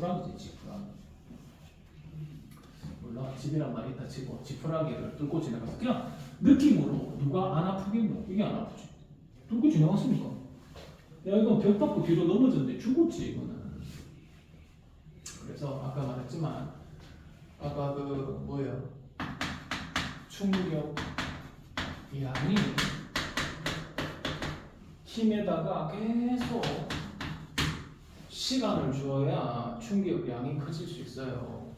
지푸라기지 지푸라기 몰라. 집이란 말이 있다 치고 지푸라기를 뚫고 지나가서 그냥 느낌으로 누가 안 아프겠노? 이게 안 아프지. 뚫고 지나갔으니까? 야 이거 벽 밟고 뒤로 넘어졌는데 죽었지 이거는. 그래서 아까 말했지만 아까 그 뭐예요? 충격 양이 힘에다가 계속 시간을 주어야 충격량이 커질 수 있어요.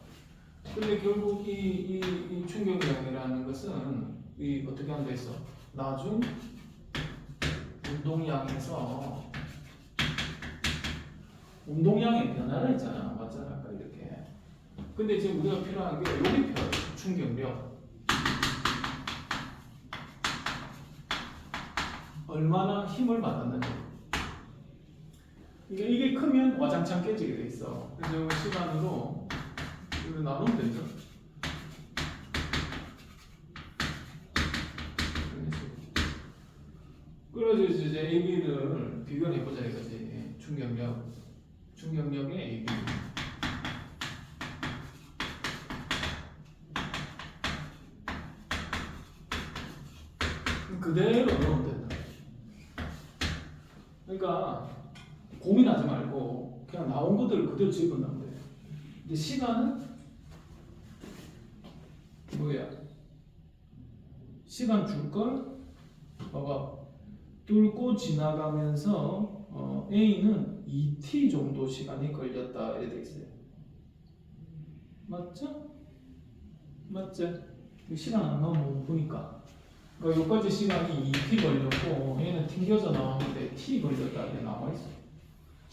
근데 결국 이, 이, 이 충격량이라는 것은 이 어떻게 돼 있어? 나중 운동량에서 운동량의 변화를 있잖아. 맞잖아. 아까 이렇게. 근데 지금 우리가 필요한 게 여기 필요해. 충격력. 얼마나 힘을 받았는지. 이게, 이게 크면 와장창 깨지게 돼 있어. 그래서 이 시간으로 이거 나누면 되죠. 그래서 이제 AB를 비교해 보자 이거지. 충격력, 충격력의 AB. 그대로 넣으면 된다. 그러니까 고민하지 말고 그냥 나온 것들을 그대로 집어넣으면 돼. 근데 시간은 뭐야? 시간 줄걸 봐봐. 뚫고 지나가면서 어, A는 2t 정도 시간이 걸렸다 이래 돼 있어요. 맞죠? 맞죠? 이 시간 안 나오면 못 보니까. 그러니까 여기까지 시간이 2t 걸렸고 얘는 튕겨져 나왔는데 t 걸렸다 이렇게 나와 있어.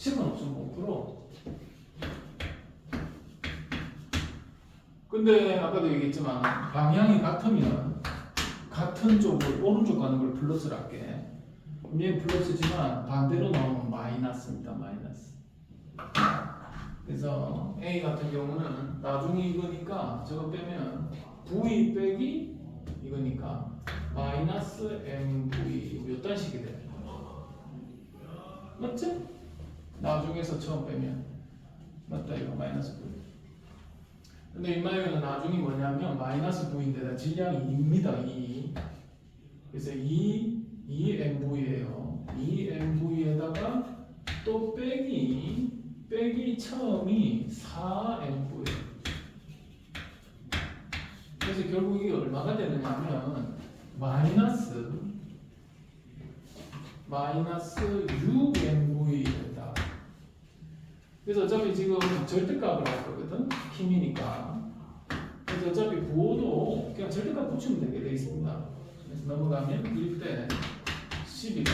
시간 없으면 못 풀어. 근데 아까도 얘기했지만 방향이 같으면 같은 쪽을 오른쪽 가는 걸 플러스로 할게. 얘 플러스지만 반대로 나오면 마이너스입니다. 마이너스. 그래서 A 같은 경우는 나중에 이거니까 저거 빼면 V 빼기 이거니까 마이너스 MV 이딴 식이 돼. 맞지? 나중에서 처음 빼면 맞다 이거 마이너스 V. 근데 이마이는 나중에 뭐냐면 마이너스 V인데다 질량이 2입니다. 2. 그래서 2, 2MV예요. 2MV에다가 또 빼기 빼기 처음이 4MV. 그래서 결국 이게 얼마가 되느냐면 마이너스 마이너스 6MV다. 그래서 어차피 지금 절대값을 할 거거든. 힘이니까. 그래서 어차피 부호도 그냥 절대값 붙이면 되게 돼 있습니다. 그래서 넘어가면 1대 10이다.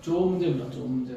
좋은 문제입니다. 좋은 문제.